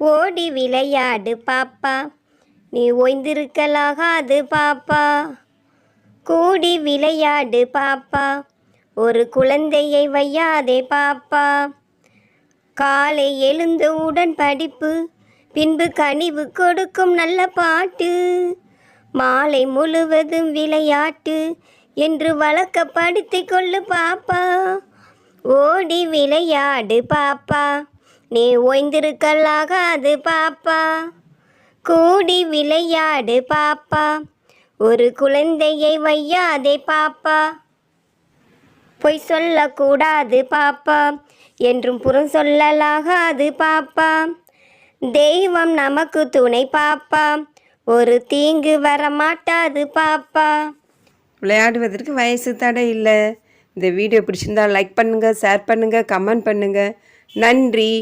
ஓடி விளையாடு பாப்பா. நீ ஓய்ந்திருக்கலாகாது பாப்பா. கூடி விளையாடு பாப்பா. ஒரு குழந்தையை வையாதே பாப்பா. காலை எழுந்தவுடன் படிப்பு பின்பு கனிவு கொடுக்கும் நல்ல பாட்டு. மாலை முழுவதும் விளையாட்டு என்று வழக்கப்படுத்தி கொள்ளு பாப்பா. ஓடி விளையாடு பாப்பா. நீ ஓய்ந்திருக்கலாகாது பாப்பா. கூடி விளையாடு பாப்பா. ஒரு குழந்தையை வையாதே பாப்பா. பொய் சொல்லக்கூடாது பாப்பா என்றும் புறம் சொல்லலாகாது பாப்பா. தெய்வம் நமக்கு துணை பாப்பா. ஒரு தீங்கு வரமாட்டாது பாப்பா. விளையாடுவதற்கு வயசு தடை இல்லை. இந்த வீடியோ பிடிச்சிருந்தா லைக் பண்ணுங்கள் ஷேர் பண்ணுங்கள் கமெண்ட் பண்ணுங்கள் நன்றி.